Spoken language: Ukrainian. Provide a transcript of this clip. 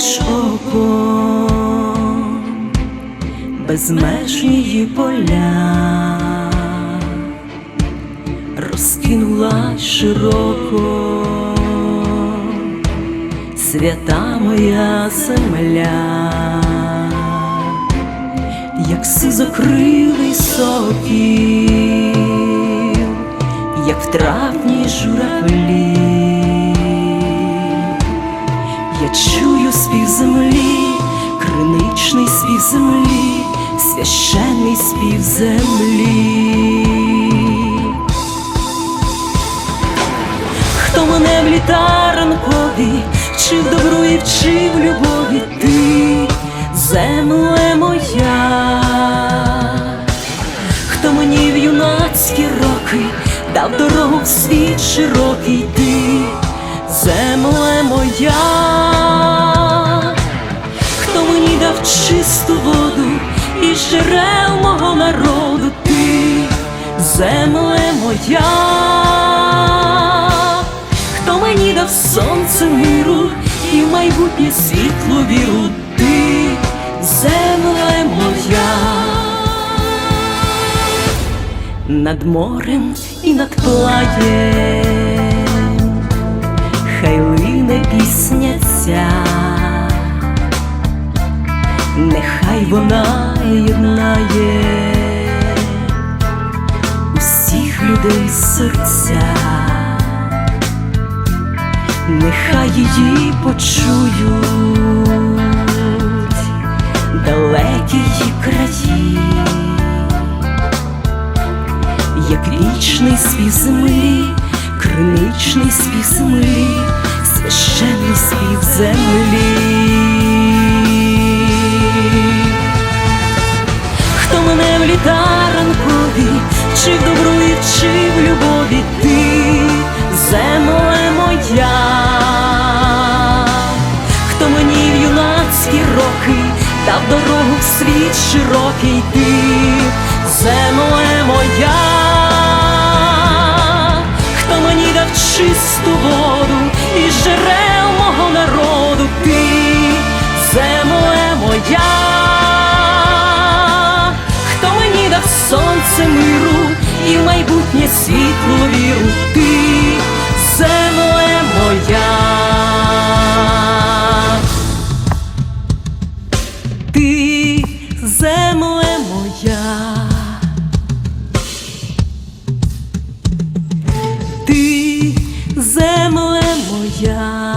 окинеш оком безмежні поля, розкинула широко свята моя земля, як сизокрилий сокіл, як в травні журавлі. Чую спів землі, криничний спів землі, священний спів землі. Хто мене в літа ранкові, чи в добру і вчив любові ти, земле моя, хто мені в юнацькі роки дав дорогу в світ широкий ти, земле моя, чисту воду і джерел мого народу. Ти, земле моя, хто мені дав сонце миру і в майбутнє світло віру? Ти, земле моя. Над морем і над плаєм, хай лине пісня вона єднає усіх людей серця, нехай її почують далекі її краї як вічний спів землі, криничний спів землі, священний спів землі. Хто мене в літа ранкові, чи в добру і чи в любові ти, земле моя, хто мені в юнацькі роки дав дорогу в світ широкий ти, земле моя, хто мені дав чисту воду і жерел сонце миру і в майбутнє світло віру ти, земле моя. Ти земле моя, ти земле моя.